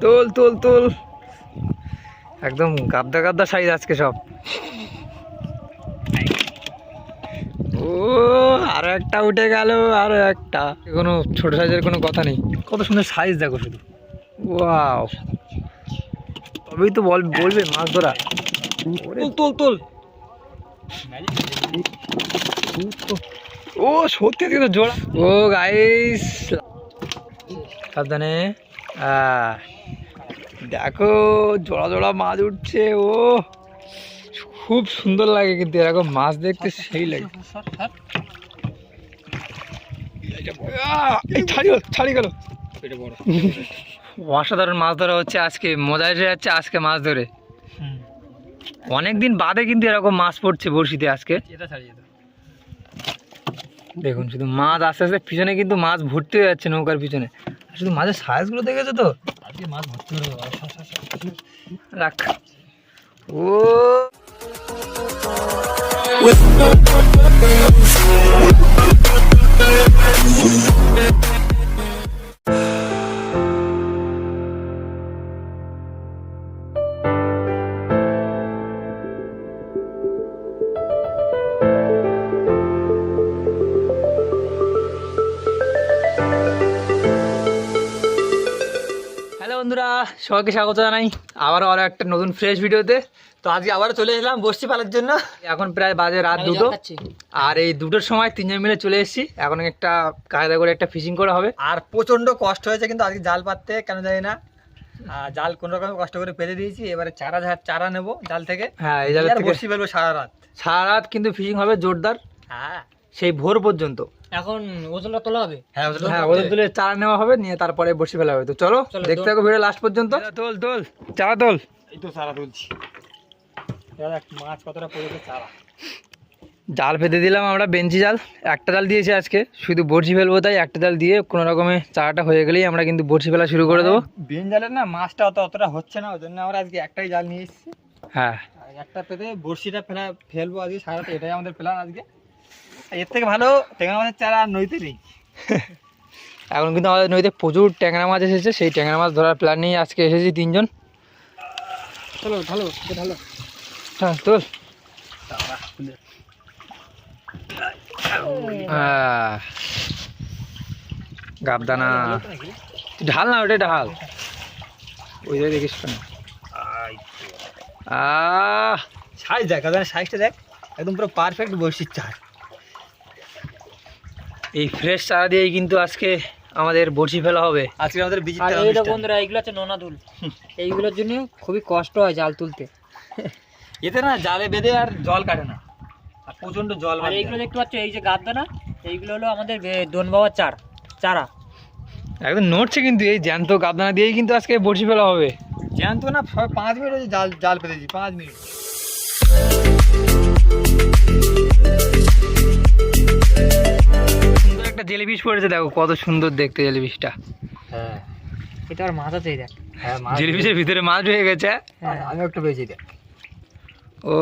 তোল তোল তোল। একদম গাদ্দা গাদ্দা সাইজ আজকে সব। ও আরও একটা উঠে গেল আরও একটা। কোনো ছোট সাইজের কোনো কথা নেই। কত সুন্দর সাইজ দেখো শুধু। ওয়াও তবেই তো বল বলবে মাছ ধরা। তোল তোল তোল। ও সত্যি কিন্তু জোড়া। ও গাইস সাবধানে। আহ, দেখো জোড়া জোড়া মাছ উঠছে ও। খুব সুন্দর লাগে কিন্তু এরকম মাছ দেখতে সেই লাগে। অসাধারণ মাছ ধরা হচ্ছে আজকে মজা এসে যাচ্ছে আজকে মাছ ধরে। অনেক দিন বাদে কিন্তু এরকম মাছ পড়ছে বড়শিতে আজকে। এটা ছাড়িয়ে দাও। দেখুন, শুধু মাছ আস্তে আস্তে পিছনে কিন্তু মাছ ভর্তি হয়ে যাচ্ছে নৌকার পিছনে। শুধু মাছের সাইজগুলো দেখেছ তো? মাছ ভর্তি হয়ে রাখ। ও। বন্ধুরা সবাইকে স্বাগত জানাই। আবারও আরও একটা নতুন ফ্রেশ ভিডিওতে। তো আজকে আবারও চলে এলাম বসছি পালার জন্য। এখন প্রায় বাজে রাত দুটো। আর এই দুটোর সময় তিনজন মিলে চলে এসেছি। এখন একটা কায়দা করে একটা ফিশিং করা হবে। আর প্রচণ্ড কষ্ট হয়েছে কিন্তু আজকে জাল পাততে কেন জানি না। আর জাল কোন রকম কষ্ট করে পেতে দিয়েছি। এবারে চারা চারা নেব জাল থেকে। হ্যাঁ এই আর থেকে। বসি ফেলব সারা রাত। সারা রাত কিন্তু ফিশিং হবে জোরদার। হ্যাঁ। সেই ভোর পর্যন্ত। এখন ওজনটা তোলা হবে? হ্যাঁ হ্যাঁ ওদের তুলে চারা নেওয়া হবে নিয়ে তারপরে বসে ফেলা হবে। তো চলো দেখতে থাকো ভিডিও লাস্ট পর্যন্ত। তোল তোল চারা তোল। এই তো চারা তুলছি। মাছ কতটা পড়েছে চারা? জাল ফেতে দিলাম আমরা বেঞ্চি জাল। একটা জাল দিয়েছি আজকে শুধু বড়শি ফেলব তাই একটা জাল দিয়ে কোনো রকমে চারাটা হয়ে গেলেই আমরা কিন্তু বড়শি ফেলা শুরু করে দেবো। বেন জালের না মাছটা অত অতটা হচ্ছে না ওই জন্য আমরা আজকে একটাই জাল নিয়ে এসেছি। হ্যাঁ। আর একটা পেতে বড়শিটা ফেলা ফেলব আজকে সারা রাত এটাই আমাদের প্ল্যান আজকে। এর থেকে ভালো ট্যাংরা মাছের চারা আর নইতে নেই। এখন কিন্তু আমাদের নদীতে প্রচুর ট্যাংরা মাছ এসেছে সেই ট্যাংরা মাছ ধরার প্ল্যান নিয়ে আজকে এসেছি তিনজন। চলো ভালো ভালো। হ্যাঁ তোল গাবদানা। ঢাল না ওটা ঢাল। ওই জায়গায় দেখিস কেন আহ। সাইজ দেখ সাইজটা দেখ। একদম পুরো পারফেক্ট বসির চার এই ফ্রেশ চারা দিয়েই কিন্তু আজকে আমাদের বড়শি ফেলা হবে। আজকে আমাদের আর এইটা বন্ধুরা এইগুলো হচ্ছে নোনা দুল এইগুলোর জন্য খুবই কষ্ট হয় জাল তুলতে। এতে না জালে বেঁধে আর জল কাটে না। আর প্রচণ্ড জল আর এইগুলো দেখতে পাচ্ছ এই যে গাদ্দা না এইগুলো হলো আমাদের দোন বাবার চার চারা। একদম নড়ছে কিন্তু এই জ্যান্ত গাবদানা দিয়েই কিন্তু আজকে বড়শি ফেলা হবে। জ্যান্ত না পাঁচ মিনিট হয়েছে জাল জাল পেতেছি পাঁচ মিনিট। জেলিফিশ পড়েছে দেখো কত সুন্দর দেখতে জেলিফিশটা। হ্যাঁ। এটা আর মাছ আছে দেখ। হ্যাঁ জেলিফিশের ভিতরে মাছ হয়ে গেছে। হ্যাঁ আমি একটু পেয়েছি দেখ। ও।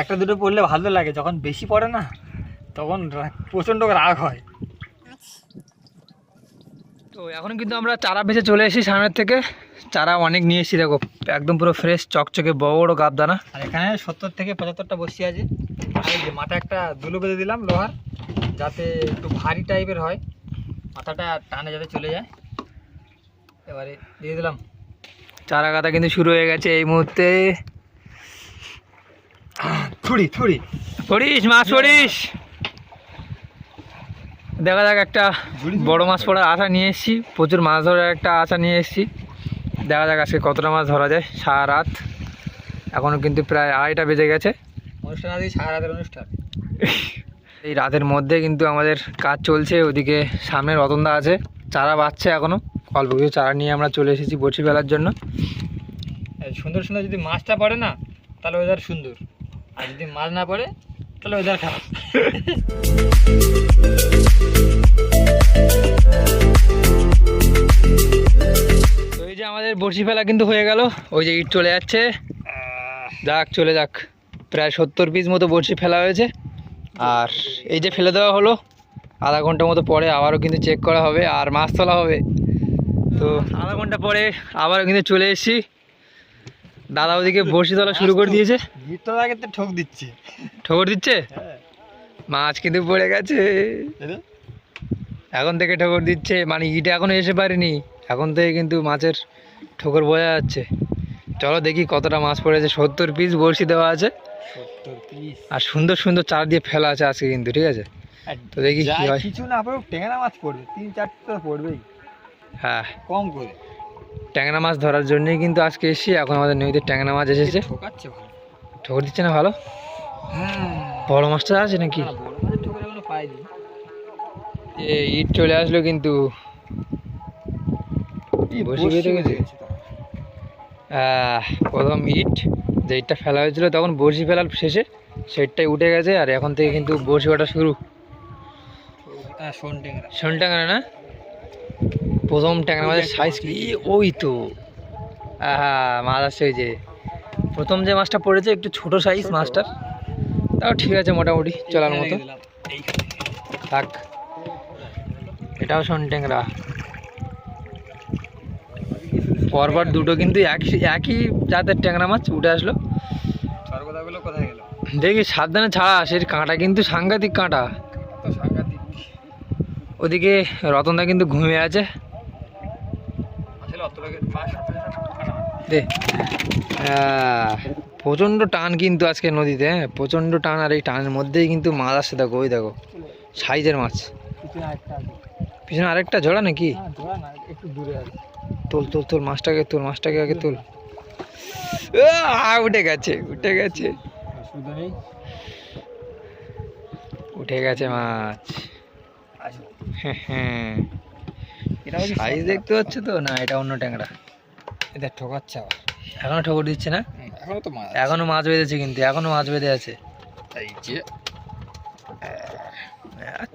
একটা দুটো পড়লে ভালো লাগে যখন বেশি পড়ে না তখন প্রচণ্ড রাগ হয়। তো এখন কিন্তু আমরা চারা বেঁচে চলে এসেছি সামনের থেকে। চারা অনেক নিয়ে এসেছি দেখো একদম পুরো ফ্রেশ চকচকে বড় বড় গাবদানা। আর এখানে সত্তর থেকে পঁচাত্তরটা বসি আছে। মাথায় একটা দুলো বেঁধে দিলাম লোহার। যাতে একটু ভারী টাইপের হয় মাথাটা টানে যাতে চলে যায়। এবারে দিয়ে দিলাম। চারা কাটা কিন্তু শুরু হয়ে গেছে এই মুহূর্তে। ছুরি ছুরি। পড়িস মাছ পড়িস। দেখা যাক একটা বড় মাছ পড়ার আশা নিয়ে এসেছি। প্রচুর মাছ ধরার একটা আশা নিয়ে এসেছি। দেখা যাক আজকে কতটা মাছ ধরা যায় সারা রাত। এখনও কিন্তু প্রায় আড়াইটা বেজে গেছে। অনুষ্ঠান আজকে সারা রাতের অনুষ্ঠান। এই রাতের মধ্যে কিন্তু আমাদের কাজ চলছে, ওদিকে সামনে রতনদা আছে, চারা বাচ্ছে এখনও অল্প কিছু চারা নিয়ে আমরা চলে এসেছি বড়শি ফেলার জন্য। সুন্দর সুন্দর যদি মাছটা পড়ে না, তাহলে ওয়েদার সুন্দর। আর যদি মাছ না পড়ে, তাহলে ওয়েদার খারাপ। এই যে আমাদের বড়শি ফেলা কিন্তু হয়ে গেল, ওই যে ইট চলে যাচ্ছে। যাক, চলে যাক। প্রায় সত্তর পিস মতো বড়শি ফেলা হয়েছে। আর এই যে ফেলে দেওয়া হলো আধা ঘণ্টা মতো পরে আবারও কিন্তু চেক করা হবে আর মাছ তোলা হবে। তো আধা ঘণ্টা পরে আবারও কিন্তু চলে এসেছি। দাদা ওদিকে বসি তোলা শুরু করে দিয়েছে। ভিতর আগে তো ঠক দিচ্ছে। ঠোকর দিচ্ছে? মাছ কিন্তু পড়ে গেছে। এখন থেকে ঠোকর দিচ্ছে মানে ইটা এখনও এসে পারেনি। এখন থেকে কিন্তু মাছের ঠোকর বোঝা যাচ্ছে। চলো দেখি কতটা মাছ পড়েছে। সত্তর পিস বড়শি দেওয়া আছে। আর সুন্দর সুন্দর চার দিয়ে ফেলা আছে আজকে কিন্তু ঠিক আছে? তো দেখি কি হয়। কিছু না পড়ে টেংরা মাছ পড়বে তিন চারটে তো পড়বেই। হ্যাঁ। কম করে। ট্যাংরা মাছ ধরার জন্যই কিন্তু আজকে এসেছি এখন আমাদের নদীতে ট্যাংরা মাছ এসেছে। ঠকাচ্ছে ভালো। ঠোকর দিচ্ছে না ভালো? হ্যাঁ। বড় মাছটা আছে নাকি? ইট চলে আসলো কিন্তু। বসে গেছে প্রথম ইট। যে ইটটা ফেলা হয়েছিল তখন বড়শি ফেলার শেষে সেটটাই উঠে গেছে আর এখন থেকে কিন্তু বড়শি ওটা শুরু। হ্যাঁ শোন ট্যাংরা। না? প্রথম ট্যাংরা মাছের সাইজ কি? ওই তো। আহা মাছ আসছে ওই যে। প্রথম যে মাছটা পড়েছে একটু ছোট সাইজ মাছটার। তাও ঠিক আছে মোটামুটি চলার মতো। থাক। এটাও শোন ট্যাংরা। পরপর দুটো কিন্তু একই একই জাতের ট্যাংরা মাছ উঠে আসলো। দেখি সাবধানে ছাড়া সে কাঁটা কিন্তু সাংঘাতিক কাঁটা। ওদিকে রতনদা কিন্তু ঘুমিয়ে আছে। প্রচণ্ড টান কিন্তু আজকে নদীতে হ্যাঁ? প্রচণ্ড টান আর এই টানের মধ্যেই কিন্তু মাছ আসছে। দেখো ওই দেখো সাইজের মাছ। পিছনে আরেকটা জোড়া নাকি? একটু দূরে তোল তোল তোল মাছটাকে তোল মাছটাকে আগে তোল। উঠে গেছে উঠে গেছে। উঠে গেছে মাছ। হ্যাঁ হ্যাঁ। সাইজ দেখতে পাচ্ছ তো? না এটা অন্য ট্যাংরা। এটা ঠকাচ্ছে আবার। এখনও ঠোকর দিচ্ছে না? এখনও তো মাছ এখনও মাছ বেঁধেছে কিন্তু এখনও মাছ বেঁধে আছে। এই যে।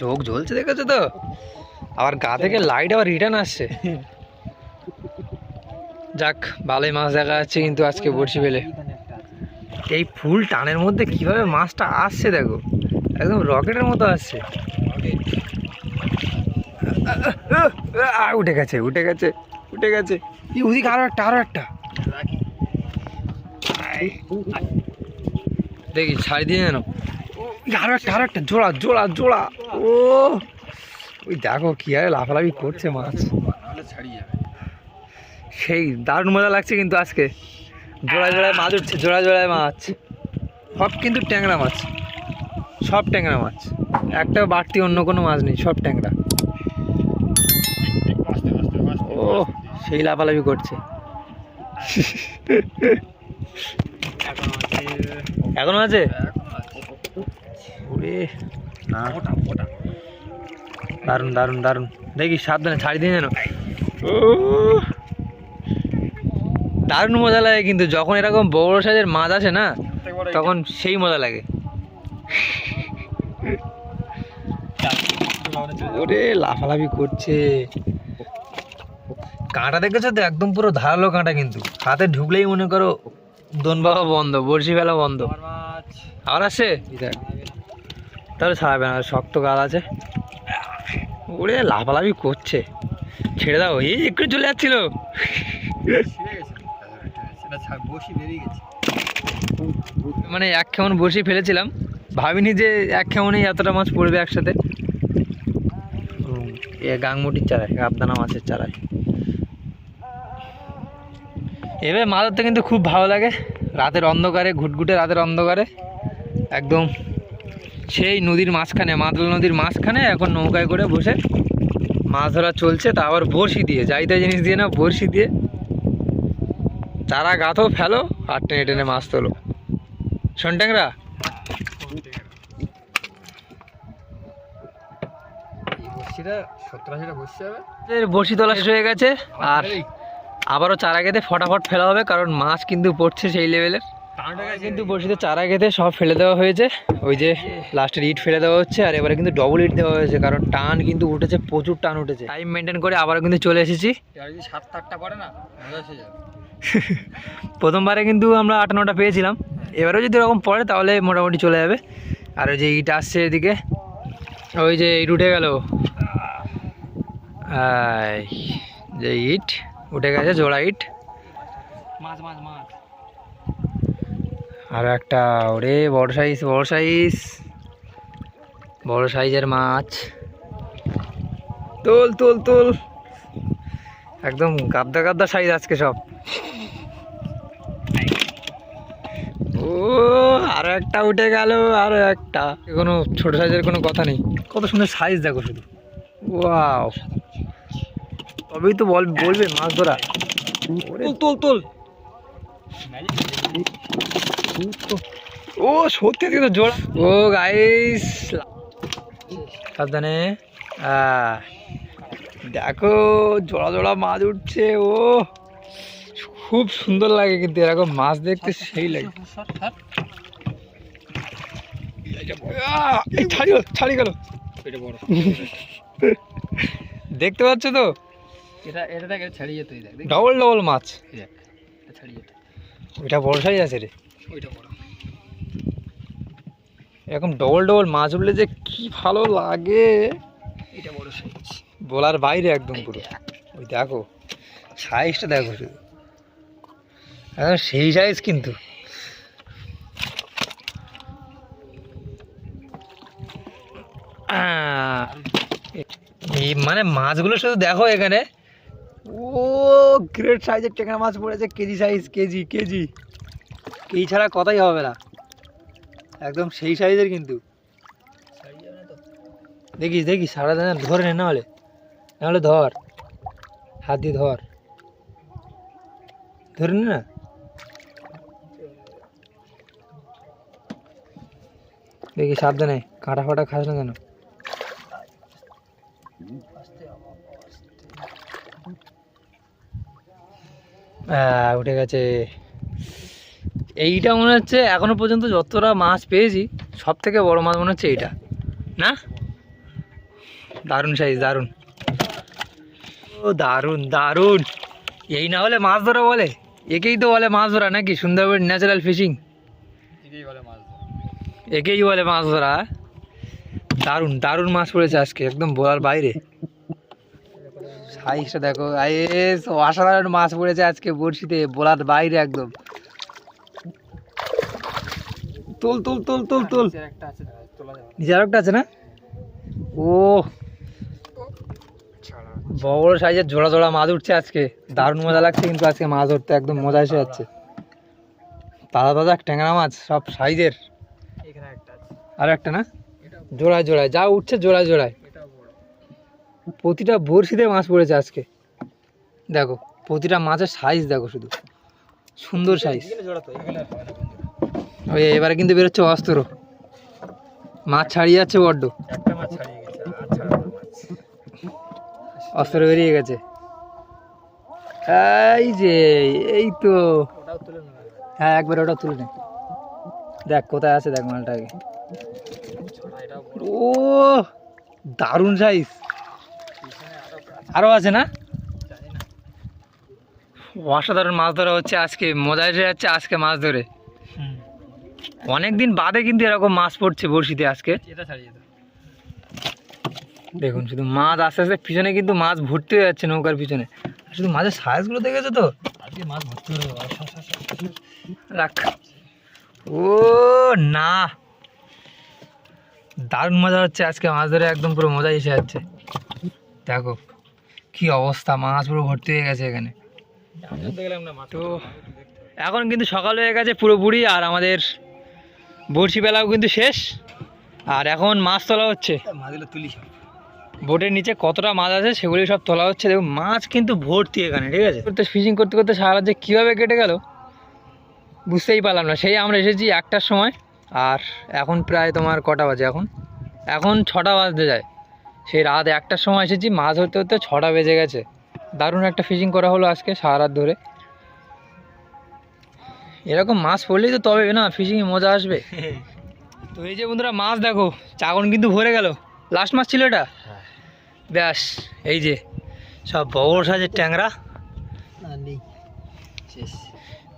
চোখ জ্বলছে দেখেছ তো? আবার গা থেকে লাইট আবার রিটার্ন আসছে। যাক, ভালোই মাছ দেখা যাচ্ছে কিন্তু আজকে বড়শি পেলে এই ফুল টানের মধ্যে কীভাবে মাছটা আসছে দেখো, একদম রকেটের মতো আসছে। উঠে গেছে উঠে গেছে উঠে গেছে। ওদিকে আরও একটা আরও একটা। দেখি ছাড়ি দিয়ে যেন। আরও একটা আরও একটা, জোড়া জোড়া জোড়া। ও! ওই দেখো কি আরে লাফালাফি করছে মাছ। সেই দারুণ মজা লাগছে কিন্তু আজকে। জোড়ায় জোড়ায় মাছ উঠছে জোড়ায় জোড়ায় মাছ। সব কিন্তু ট্যাংরা মাছ। সব ট্যাংরা মাছ। একটা বাড়তি অন্য কোনো মাছ নেই সব ট্যাংরা। ও সেই লাফালাফি করছে। এখন এখনও আছে? ওরে। না দারুণ দারুণ দারুণ। দেখি সাবধানে ছাড়ি দিয়ে যেন। দারুণ মজা লাগে কিন্তু যখন এরকম বড় সাইজের মাছ আসে না তখন সেই মজা লাগে। ওরে লাফালাফি করছে। কাঁটা দেখেছ তো? একদম পুরো ধারালো কাঁটা কিন্তু। হাতে ঢুকলেই মনে করো দোন বাবা বন্ধ বড়শি ফেলা বন্ধ। আবার আসছে তাহলে ছাড়াবে না শক্ত গাল আছে। ওরে লাফালাফি করছে। ছেড়ে দাও, এই একটু চলে যাচ্ছিল। মানে এক খেমন বসে ফেলেছিলাম। ভাবিনি যে এক খেমনেই এতটা মাছ পড়বে একসাথে। এ গাংমুটির চারায় গাবদানা মাছের চারায় এবার মাছ ধরতে কিন্তু খুব ভালো লাগে। রাতের অন্ধকারে, ঘুটঘুটে রাতের অন্ধকারে। একদম সেই নদীর মাঝখানে মাদলা নদীর মাঝখানে এখন নৌকায় করে বসে মাছ ধরা চলছে তা আবার বড়শি দিয়ে যাই তাই জিনিস দিয়ে না বড়শি দিয়ে। চারা গাথো ফেলো আর টেনে টেনে মাছ তোলো। শোন ট্যাংরা। এই বসিটা সত্তর আশিটা বসে বড়শি তোলা শেষ হয়ে গেছে আর আবারও চারা গেঁথে ফটাফট ফেলা হবে কারণ মাছ কিন্তু পড়ছে সেই লেভেলের কিন্তু বড়শিতে চারা গেঁথে সব ফেলে দেওয়া হয়েছে। ওই যে লাস্টের ইট ফেলে দেওয়া হচ্ছে আর এবারে কিন্তু ডবল ইট দেওয়া হয়েছে কারণ টান কিন্তু উঠেছে প্রচুর টান উঠেছে। টাইম মেনটেন করে আবারও কিন্তু চলে এসেছি। সাত আটটা পড়ে না প্রথমবারে কিন্তু আমরা আট নটা পেয়েছিলাম। এবারেও যদি এরকম পড়ে তাহলে মোটামুটি চলে যাবে। আর ওই যে ইট আসছে এদিকে ওই যে ইট উঠে গেল। যে ইট উঠে গেছে জোড়া ইট। মাছ মাছ মাছ। আর একটা, ওরে বড় সাইজ বড় সাইজ বড় সাইজের মাছ। তোল তোল তোল। একদম গাদ্দা গাদ্দা সাইজ আজকে সব। ও, আরও একটা উঠে গেল, আরও একটা। কোনো ছোট সাইজের কোনো কথা নেই। কত সুন্দর সাইজ দেখো শুধু। ওয়াও তবেই তো বল, বলবে মাছ ধরা। তোল তোল। ও সত্যি কিন্তু জোড়া ও গাইস সাবধানে। দেখো জোড়া জোড়া মাছ উঠছে ও। খুব সুন্দর লাগে কিন্তু এরকম মাছ দেখতে সেই লাগে। ছাড়ি গেল ছাড়ি গেল। দেখতে পাচ্ছ তো? এটা এটা ছাড়িয়ে যেত দেখ দেখ। ডবল ডবল মাছ। ছাড়িয়ে এটা বড় সাইজ আছে রে। ওইটা বড়। এরকম ডবল ডবল মাছ উঠলে যে কি ভালো লাগে। এটা বড় সাইজ। বলার বাইরে একদম পুরো। ওই দেখো সাইজটা দেখো শুধু। একদম সেই সাইজ কিন্তু। মানে মাছগুলো শুধু দেখো এখানে। ও গ্রেট সাইজের ট্যাংরা মাছ পড়েছে কেজি সাইজ কেজি কেজি। এই ছাড়া কথাই হবে না। একদম সেই সাইজের কিন্তু। দেখিস দেখিস সারা দিন ধরে নে নাহলে নাহলে ধর। হাত দিয়ে ধর। ধরে নে না। দেখি সাবধানে। কাঁটা ফাটা খাস না আহ, উঠে গেছে। এইটা মনে হচ্ছে এখনও পর্যন্ত যতটা মাছ পেয়েছি সব থেকে বড় মাছ মনে হচ্ছে এইটা। না? দারুণ সাইজ দারুণ। ও দারুণ দারুণ। এই না হলে মাছ ধরা বলে? একেই তো বলে মাছ ধরা নাকি? সুন্দরবন ন্যাচারাল ফিশিং বলে মাছ একেই বলে মাছ ধরা। দারুণ দারুণ মাছ পড়েছে আজকে একদম বলার বাইরে। সাইজটা দেখো আইস অসাধারণ মাছ পড়েছে আজকে বড়শিতে বলার বাইরে একদম। তোল তোল তোল তোল তোল। নিচে আরেকটা আছে না? ও বড় বড় সাইজের জোড়া জোড়া মাছ উঠছে আজকে। দারুণ মজা লাগছে কিন্তু আজকে মাছ ধরতে একদম মজা এসে যাচ্ছে। তাজা তাজা ট্যাংরা মাছ সব সাইজের। আর একটা না? জোড়ায় জোড়ায় যা উঠছে জোড়ায় জোড়ায়। প্রতিটা বড়শিতে মাছ পড়েছে আজকে। দেখো, প্রতিটা মাছের সাইজ দেখো শুধু। সুন্দর সাইজ ওই এবারে কিন্তু বেরোচ্ছে অস্ত্র। মাছ ছাড়িয়ে যাচ্ছে বড্ড। অস্ত্র বেরিয়ে গেছে। এই যে, এই তো। হ্যাঁ একবার ওটা তুলে নে। দেখ, কোথায় আছে দেখ মালটা আগে ও, দারুণ সাইজ আরও আছে না? অসাধারণ মাছ ধরা হচ্ছে আজকে মজা এসে যাচ্ছে আজকে মাছ ধরে। অনেক দিন বাদে কিন্তু এরকম মাছ পড়ছে বড়শিতে আজকে। দেখুন শুধু মাছ আস্তে আস্তে পিছনে কিন্তু মাছ ভর্তি হয়ে যাচ্ছে নৌকার পিছনে। শুধু মাছের সাইজগুলো দেখেছ তো? আজকে মাছ ভর্তি হয়ে রাখ। ও না। দারুণ মজা হচ্ছে আজকে মাছ ধরে একদম পুরো মজা এসে যাচ্ছে। দেখো। কি অবস্থা? মাছ পুরো ভর্তি হয়ে গেছে এখানে। তো তো এখন কিন্তু সকাল হয়ে গেছে পুরোপুরি আর আমাদের বড়শি বেলাও কিন্তু শেষ। আর এখন মাছ তোলা হচ্ছে। মাছগুলো তুলি বোটের নিচে কতটা মাছ আছে সেগুলি সব তোলা হচ্ছে। দেখুন, মাছ কিন্তু ভর্তি এখানে, ঠিক আছে? করতে ফিশিং করতে করতে সারা যে কীভাবে কেটে গেল, বুঝতেই পারলাম না। সেই আমরা এসেছি একটার সময়, আর এখন প্রায় তোমার কটা বাজে এখন? এখন ছটা বাজতে যায়। সেই রাত একটার সময় এসেছি মাছ ধরতে ধরতে ছটা বেজে গেছে। দারুণ একটা ফিশিং করা হলো আজকে সারা রাত ধরে। এরকম মাছ পড়লেই তো তবে না ফিশিংয়ে মজা আসবে। তো এই যে বন্ধুরা মাছ দেখো চাগন কিন্তু ভরে গেল। লাস্ট মাছ ছিল এটা? হ্যাঁ। ব্যাস এই যে সব বড় সাজের ট্যাংরা।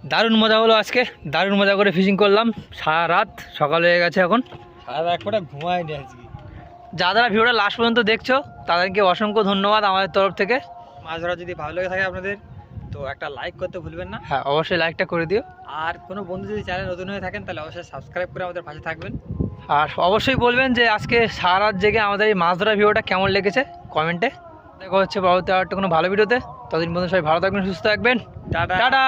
দারুণ মজা হলো আজকে দারুণ মজা করে ফিশিং করলাম। সারা রাত সকাল হয়ে গেছে এখন। সারা ফোঁটা ঘুমায়নি আজকে। যারা যারা ভিডিওটা লাস্ট পর্যন্ত দেখছ তাদেরকে অসংখ্য ধন্যবাদ আমাদের তরফ থেকে। মাছ ধরা যদি ভালো লেগে থাকে আপনাদের তো একটা লাইক করতে ভুলবেন না। হ্যাঁ অবশ্যই লাইকটা করে দিও। আর কোনো বন্ধু যদি চ্যানেল নতুন হয়ে থাকেন তাহলে অবশ্যই সাবস্ক্রাইব করে আমাদের পাশে থাকবেন। আর অবশ্যই বলবেন যে আজকে সারা রাত জেগে আমাদের এই মাছ ধরা ভিডিওটা কেমন লেগেছে কমেন্টে দেখা হচ্ছে পরবর্তী আর একটা কোনো ভালো ভিডিওতে। ততদিন পর্যন্ত সবাই ভালো থাকবেন সুস্থ থাকবেন। টাটা।